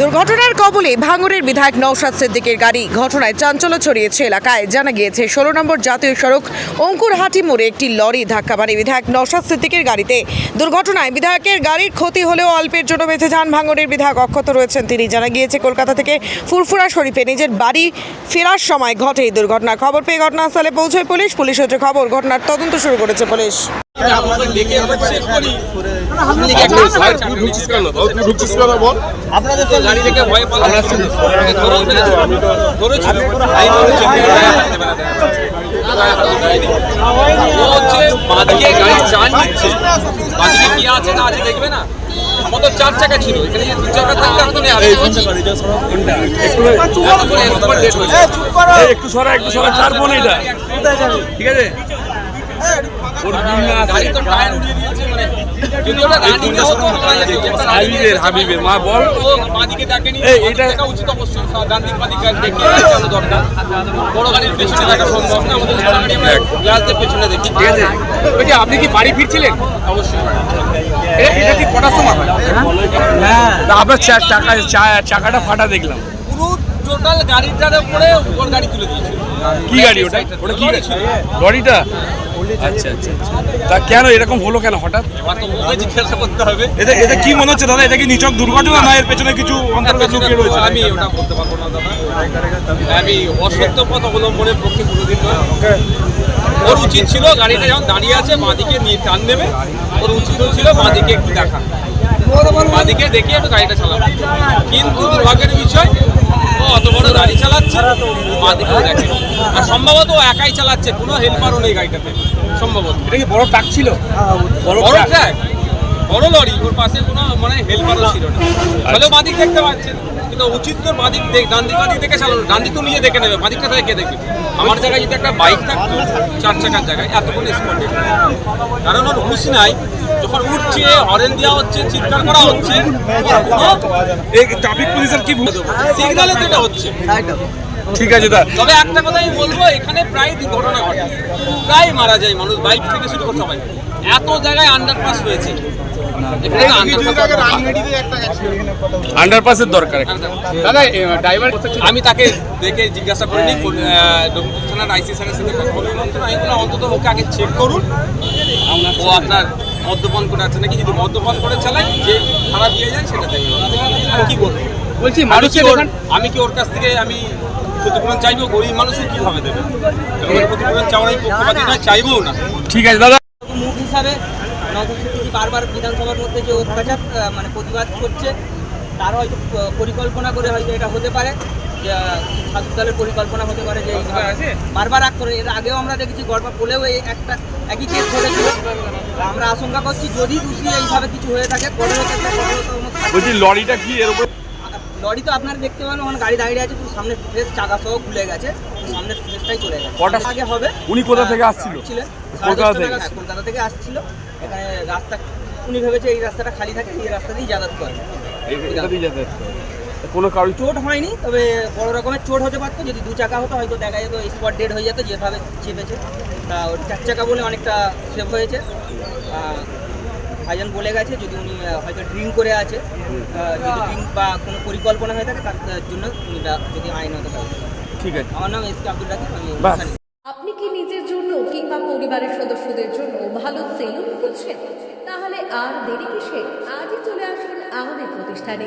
দুর্ঘটনার কবলে ভাঙড়ের বিধায়ক নৌশাদ সিদ্দিকের গাড়ি ঘটনায় চাঞ্চল্য ছড়িয়েছে এলাকায়। জানা গিয়েছে, ষোলো নম্বর জাতীয় সড়ক অঙ্কুরহাটি মোড়ে একটি লরি ধাক্কা মারে বিধায়ক নৌশাদ সিদ্দিকের গাড়িতে। দুর্ঘটনায় বিধায়কের গাড়ির ক্ষতি হলেও অল্পের জন্য বেঁচে যান ভাঙড়ের বিধায়ক অক্ষত রয়েছেন তিনি। জানা গিয়েছে, কলকাতা থেকে ফুরফুরা শরীফে নিজের বাড়ি ফেরার সময় ঘটে এই দুর্ঘটনা। খবর পেয়ে ঘটনাস্থলে পৌঁছয় পুলিশ। পুলিশ হচ্ছে খবর, ঘটনার তদন্ত শুরু করেছে পুলিশ। কি আছে না আছে দেখবে না? আমাদের চার চাকা ছিল। এখানে দু চাকা থাকলে এত নেই একটু সরা একটু সরা ছাড়বো না এটা। ঠিক আছে? ওর না গাড়ি তো টায়ার উড়িয়ে দিয়েছে মানে যদি ওটা রানিং এ হতো আমরা জানি যে একটা running এ হাবিবের হাবিবের মা বল। ও বাদিকে ডাকেনি এই, এটা- দেখা উচিত অবশ্যই গান্ধী বাদিকে দেখে চালানো দরকার। বড় গাড়ির পেছনে সম্ভব না আমাদের ছোট গাড়ি আমরা গ্লাস পেছনে দেখি। ঠিক আছে। বলছি আপনি কি বাড়ি ফিরছিলেন? অবশ্যই। এটা ঠিক কটার সময় হয়? আপনার চাকাটা ফাটা দেখলাম। পুরো টোটাল গাড়িটার উপরে ওর গাড়ি তুলে দিয়েছে কি গাড়ি ওটা? ওটা কি গাড়ি? লরিটা? আচ্ছা আচ্ছা আচ্ছা। তা কেন এরকম হলো কেন হঠাৎ? করতে হবে। এটা এটা কি মনে হচ্ছে দাদা? এটা কি নিচক দুর্ঘটনা না এর পেছনে কিছু অন্তর্গত লুকিয়ে রয়েছে? আমি ওটা বলতে পারব না দাদা। আমি অসত্য পথ অবলম্বনের পক্ষে কোনোদিন ওর উচিত ছিল গাড়িটা যখন দাঁড়িয়ে আছে বাঁদিকে নিয়ে টান দেবে। ওর উচিত ছিল বাঁদিকে একটু দেখা। বাঁদিকে দেখে একটু গাড়িটা চালাবো। কিন্তু দুর্ভাগ্যের বিষয় ও অত বড় গাড়ি চালাচ্ছে বাঁদিকেও দেখে আর সম্ভবত ও একাই চালাচ্ছে কোনো হেল্পারও নেই গাড়িটাতে সম্ভবত। এটা কি বড় ট্রাক ছিল? বড় ট্রাক বড় লরি ওর পাশে কোনো মানে হেল্পারও ছিল না। তাহলে বাদিক দেখতে পাচ্ছেন কিন্তু উচিত তোর বাদিক দেখ ডান দিক বাদিক দেখে চালানো। ডান দিক তো নিজে দেখে নেবে বাদিকটা থেকে কে দেখবে? আমার জায়গায় যদি একটা বাইক থাকতো চার চাকার জায়গায় এতক্ষণ স্পটে কারণ ওর হুশ নাই। যখন উঠছে হরেন দেওয়া হচ্ছে চিৎকার করা হচ্ছে। ট্রাফিক পুলিশের কি সিগনালে এটা হচ্ছে। ঠিক আছে দা তবে একটা কথাই বলব এখানে প্রায় দুর্ঘটনা ঘটে। প্রায় মারা যায় মানুষ বাইক থেকে শুরু করে সবাই। এত জায়গায় আন্ডারপাস হয়েছে। আন্ডারপাসের দরকার। দাদা ড্রাইভার আমি তাকে দেখে জিজ্ঞাসা করিনি থানার আইসি স্যারের সাথে কথা বলে আমি অন্তত ওকে আগে চেক করুন। ও আপনার মদ্যপান করে আছে নাকি? যদি মদ্যপান করে চালায় যে ভাড়া দিয়ে যায় সেটা দেখবে আমি কি বলব বলছি কি আমি কি ওর কাছ থেকে আমি ক্ষতিপূরণ চাইব? গরিব মানুষও কীভাবে দেবে? ক্ষতিপূরণ চাওয়ার পক্ষপাতি নয় চাইবও না। ঠিক আছে দাদা। মুখ হিসাবে বারবার বিধানসভার মধ্যে যে অত্যাচার মানে প্রতিবাদ করছে তার হয়তো পরিকল্পনা করে হয়তো এটা হতে পারে। দলের পরিকল্পনা হতে পারে যে এইভাবে বারবার আগ করে। এর আগেও আমরা দেখেছি গড়বা পোলেও এই একটা একই কেস ঘটেছিল। আমরা আশঙ্কা করছি যদি দোষী এইভাবে কিছু হয়ে থাকে বলছি লরিটা কি এর উপর লরি তো আপনারা দেখতে পাবেন ওখানে গাড়ি দাঁড়িয়ে আছে পুরো সামনে ফ্রেশ চাকা সহ খুলে গেছে। সামনের ফ্রেশটাই চলে গেছে। কটা- আগে হবে। উনি কোথা থেকে আসছিল? কলকাতা থেকে? হ্যাঁ, কলকাতা থেকে আসছিল। এখানে রাস্তা উনি ভেবেছে এই রাস্তাটা খালি থাকে এই রাস্তা দিয়েই যাতায়াত করে। এটা দিয়ে যেতে কোনো কারোর চোট হয়নি তবে বড় রকমের চোট হতে পারতো যদি দু চাকা হতো হয়তো দেখা যেত স্পট ডেড হয়ে যেত যেভাবে চেপেছে। তা ওর চার চাকা বলে অনেকটা সেভ হয়েছে। ভাইজান বলে গেছে যদি উনি হয়তো ড্রিঙ্ক করে আছে যদি ড্রিঙ্ক বা কোনো পরিকল্পনা হয়ে থাকে তার জন্য উনি যদি আইন হতে পারে। ঠিক আছে। আমার নাম এস কে আব্দুল রাকিব আমি আপনি কি নিজের জন্য কিংবা পরিবারের সদস্যদের জন্য ভালো সেলুন খুঁজছেন? তাহলে আর দেরি কিসে? আজই চলে আসুন আমাদের প্রতিষ্ঠানে।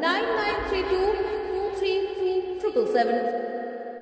9932 233 777.